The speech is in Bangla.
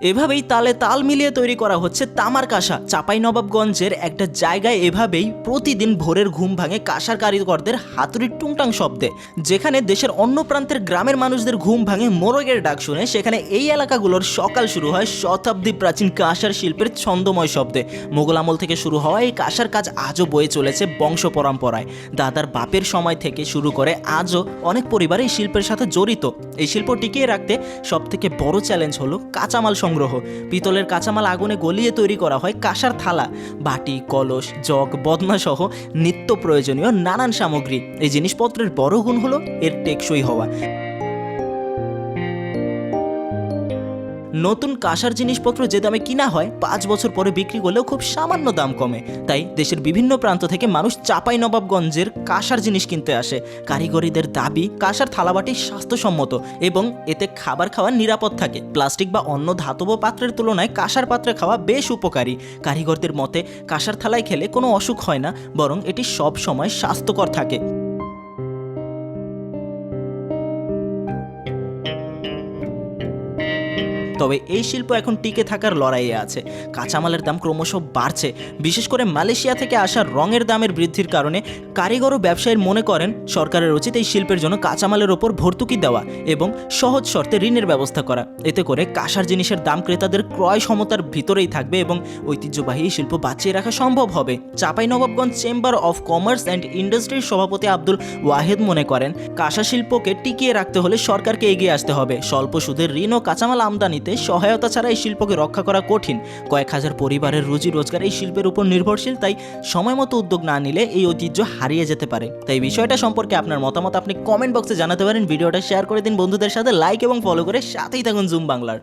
এভাবেই তালে তাল মিলিয়ে তৈরি করা হচ্ছে তামার কাঁসা। চাপাই নবাবগঞ্জের একটা জায়গায় এভাবেই প্রতিদিন ভোরের ঘুম ভাঙে কাঁসার কারিগরদের হাতুড়ির টুংটাং শব্দে। যেখানে দেশের অন্য প্রান্তের গ্রামের মানুষদের ঘুম ভাঙে মোরগের ডাক শুনে, সেখানে এই এলাকাগুলোর সকাল শুরু হয় শতাব্দী প্রাচীন কাঁসার শিল্পের ছন্দময় শব্দে। মোগল আমল থেকে শুরু হওয়া এই কাঁসার কাজ আজও বয়ে চলেছে বংশ পরম্পরায়। দাদার বাপের সময় থেকে শুরু করে আজও অনেক পরিবার এই শিল্পের সাথে জড়িত। এই শিল্প টিকিয়ে রাখতে সবথেকে বড় চ্যালেঞ্জ হলো কাঁচামাল সংগ্রহ। পিতলের কাঁচামাল আগুনে গলিয়ে তৈরি করা হয় কাঁসার থালা, বাটি, কলস, জগ, বদনাসহ নিত্য প্রয়োজনীয় নানান সামগ্রী। এই জিনিসপত্রের বড় গুণ হলো এর টেকসই হওয়া। নতুন কাঁসার জিনিসপত্র যে দামে কিনা হয়, পাঁচ বছর পরে বিক্রি করলেও খুব সামান্য দাম কমে। তাই দেশের বিভিন্ন প্রান্ত থেকে মানুষ চাপাই নবাবগঞ্জের কাঁসার জিনিস কিনতে আসে। কারিগরিদের দাবি, কাঁসার থালাবাটি স্বাস্থ্যসম্মত এবং এতে খাবার খাওয়া নিরাপদ থাকে। প্লাস্টিক বা অন্য ধাতব পাত্রের তুলনায় কাঁসার পাত্রে খাওয়া বেশ উপকারী। কারিগরদের মতে, কাঁসার থালায় খেলে কোনো অসুখ হয় না, বরং এটি সব সময় স্বাস্থ্যকর থাকে। তবে এই শিল্প এখন টিকে থাকার লড়াইয়ে আছে। কাঁচামালের দাম ক্রমশ বাড়ছে। বিশেষ করে মালয়েশিয়া থেকে আসা রঙের দামের বৃদ্ধির কারণে কারিগর ও ব্যবসায়ীর মনে করেন সরকারের উচিত এই শিল্পের জন্য কাঁচামালের ওপর ভর্তুকি দেওয়া এবং সহজ শর্তে ঋণের ব্যবস্থা করা। এতে করে কাঁসার জিনিসের দাম ক্রেতাদের ক্রয় ক্ষমতার ভিতরেই থাকবে এবং ঐতিহ্যবাহী শিল্প বাঁচিয়ে রাখা সম্ভব হবে। Chapainawabganj chamber of commerce and ইন্ডাস্ট্রির সভাপতি আব্দুল ওয়াহেদ মনে করেন, কাঁসা শিল্পকে টিকিয়ে রাখতে হলে সরকারকে এগিয়ে আসতে হবে। স্বল্প সুদের ঋণ ও কাঁচামাল আমদানিতে সহায়তা ছাড়া এই শিল্পকে রক্ষা করা কঠিন। কয়েক হাজার পরিবারের রুজি রোজগার এই শিল্পের উপর নির্ভরশীল, তাই সময় মতো উদ্যোগ না নিলে এই ঐতিহ্য হারিয়ে যেতে পারে। তাই বিষয়টা সম্পর্কে আপনার মতামত আপনি কমেন্ট বক্সে জানাতে পারেন। ভিডিওটা শেয়ার করে দিন বন্ধুদের সাথে, লাইক এবং ফলো করে সাথেই থাকুন জুম বাংলার।